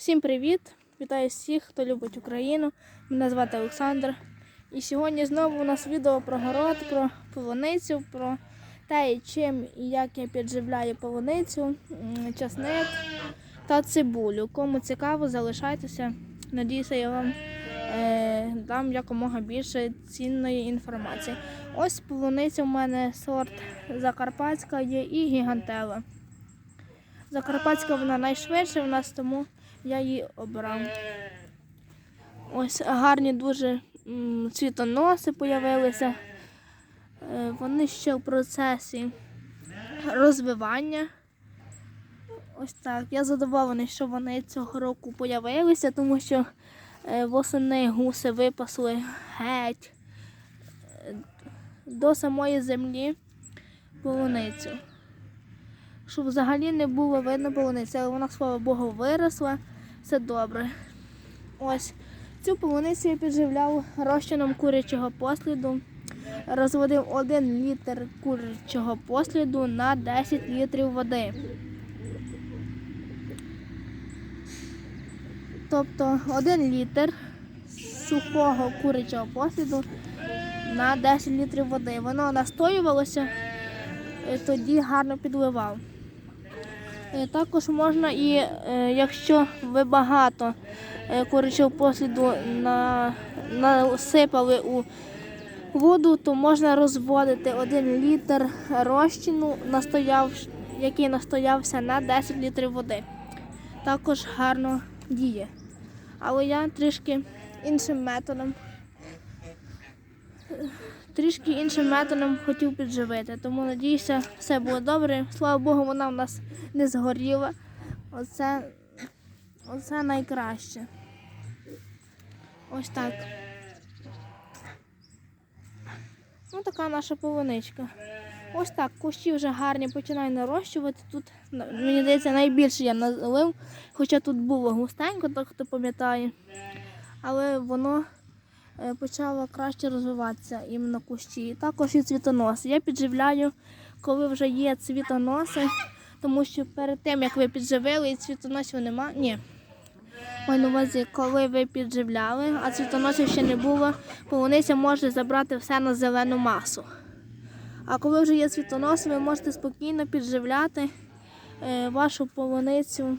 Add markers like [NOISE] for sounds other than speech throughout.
Всім привіт! Вітаю всіх, хто любить Україну. Мене звати Олександр. І сьогодні знову у нас відео про город, про полуницю, про те, чим і як я підживляю полуницю, часник та цибулю. Кому цікаво, залишайтеся. Надіюся, я вам е, дам якомога більше цінної інформації. Ось полуниця у мене сорт Закарпатська є і гігантела. Закарпатська вона найшвидше в нас, тому я її обрав. Ось гарні дуже цвітоноси появилися. Е, Вони ще в процесі розвивання. Ось так. Я задоволений, що вони цього року появилися, тому що е, восени гуси випасли геть е, до самої землі полуницю щоб взагалі не було видно полуниці, але вона, слава Богу, виросла. Все добре. Ось цю полуницю я підживляв розчином курячого посліду. Розводив 1 літр курячого посліду на 10 літрів води. Тобто 1 літр сухого курячого посліду на 10 літрів води. Воно настоювалося, тоді гарно підливав. Е, Також можна і е, якщо ви багато е, посліду на, насипали у воду, то можна розводити 1 літр розчину, настояв, який настоявся на 10 літрів води. Також гарно діє. Але я трішки іншим методом. Трішки іншим методом хотів підживити, тому надіюся, все буде добре. Слава Богу, вона в нас не згоріла. Оце, оце найкраще. Ось так. Ну, така наша полуничка. Ось так, кущі вже гарні починаю нарощувати. Тут, мені здається, найбільше я налив, хоча тут було густенько, так хто пам'ятає. Але воно е, почало краще розвиватися іменно кущі. Також і цвітоноси. Я підживляю, коли вже є цвітоноси, тому що перед тим, як ви підживили і цвітоносів нема. Ні. Маю на увазі, коли ви підживляли, а цвітоносів ще не було, полуниця може забрати все на зелену масу. А коли вже є цвітоноси, ви можете спокійно підживляти е, вашу полуницю.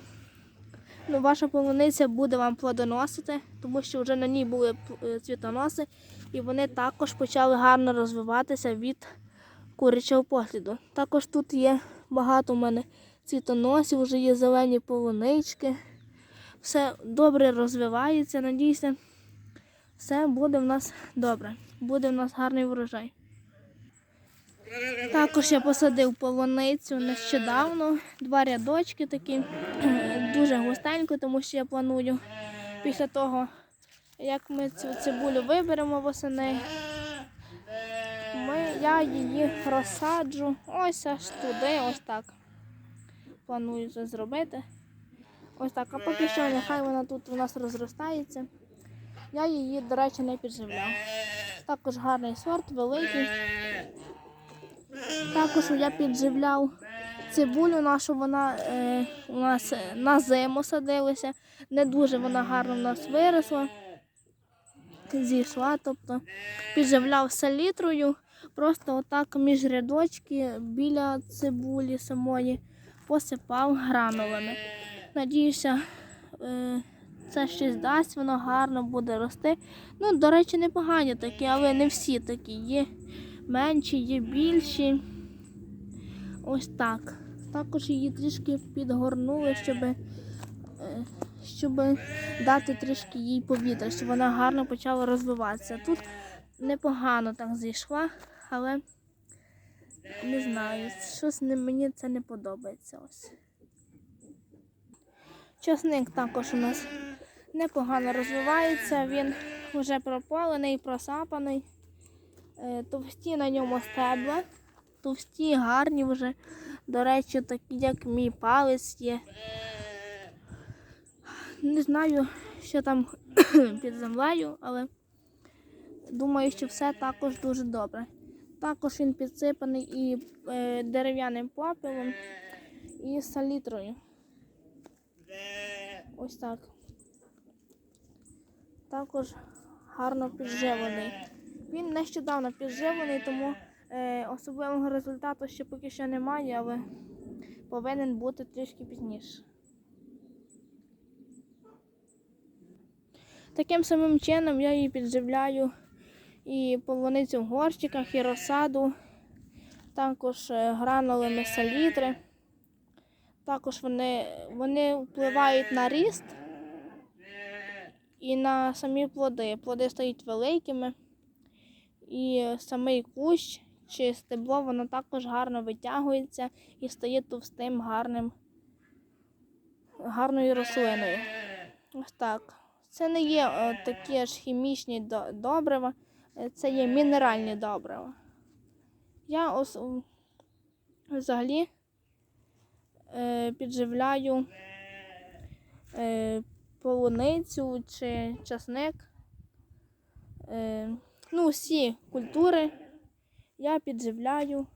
Ну, ваша полуниця буде вам плодоносити, тому що вже на ній були е, цвітоноси, і вони також почали гарно розвиватися від курячого посліду. Також тут є багато у мене цвітоносів, вже є зелені полунички. Все добре розвивається. Надіюся, все буде в нас добре. Буде в нас гарний врожай. Також я посадив полуницю нещодавно, два рядочки такі, дуже густенько, тому що я планую після того, як ми цю цибулю виберемо восени, ми, я її розсаджу ось аж туди, ось так. Планую це зробити. Ось так. А поки що нехай вона тут у нас розростається. Я її, до речі, не підживляв. Також гарний сорт, великий. Також я підживляв цибулю нашу, вона е, у нас е, на зиму садилася. Не дуже вона гарно в нас виросла. Зійшла, тобто підживляв селітрою, просто отак між рядочки біля цибулі самої посипав гранулами. Надіюся, е, це щось дасть, воно гарно буде рости. Ну, до речі, непогані такі, але не всі такі. Є менші, є більші. Ось так. Також її трішки підгорнули, щоб, е, щоб дати трішки їй повітря, щоб вона гарно почала розвиватися. Тут непогано так зійшла, але не знаю, щось мені це не подобається. Ось. Часник також у нас непогано розвивається, він вже пропалений, просапаний. Е, Товсті на ньому стебла. Товсті, гарні вже. До речі, такі, як мій палець є. Не знаю, що там [COUGHS] під землею, але думаю, що все також дуже добре. Також він підсипаний і е, дерев'яним попелом, і салітрою. Ось так. Також гарно підживлений. Він нещодавно підживлений, тому особливого результату ще поки що немає, але повинен бути трішки пізніше. Таким самим чином я її підживляю і полуницю в горщиках, і розсаду, також е, гранулами салітри. Також вони, вони впливають на ріст і на самі плоди. Плоди стають великими, і самий кущ чи стебло воно також гарно витягується і стає товстим, гарним, гарною рослиною. Ось так. Це не є е, такі ж хімічні добрива, е, це є мінеральні добрива. Я ос... взагалі е, підживляю е, полуницю чи часник. Е, ну, всі культури я підживляю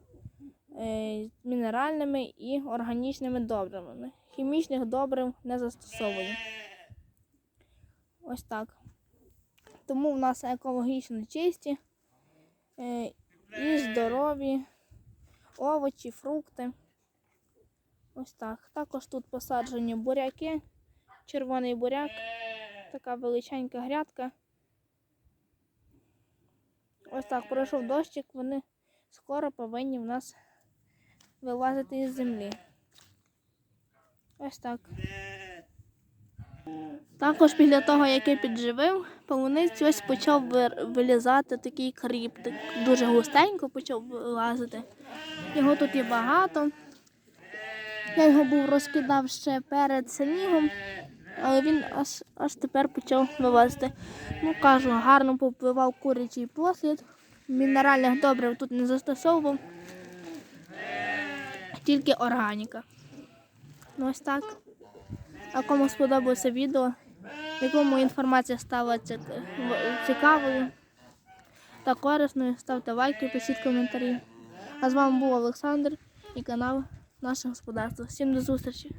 е, мінеральними і органічними добривами. Хімічних добрив не застосовую. Ось так. Тому в нас екологічно чисті е, і здорові овочі, фрукти. Ось так. Також тут посаджені буряки, червоний буряк, така величенька грядка. Ось так, пройшов дощик, вони скоро повинні в нас вилазити із землі. Ось так. Також після того, як я підживив, полуницю ось почав вилізати такий кріп, так дуже густенько почав вилазити. Його тут є багато. Я його був розкидав ще перед снігом, але він аж, аж тепер почав вилазити. Ну, кажу, гарно попливав курячий послід. Мінеральних добрив тут не застосовував, тільки органіка. Ну, ось так. А кому сподобалося відео, якому інформація стала цікавою та корисною, ставте лайки, пишіть коментарі. А з вами був Олександр і канал Наше Господарство. Всім до зустрічі!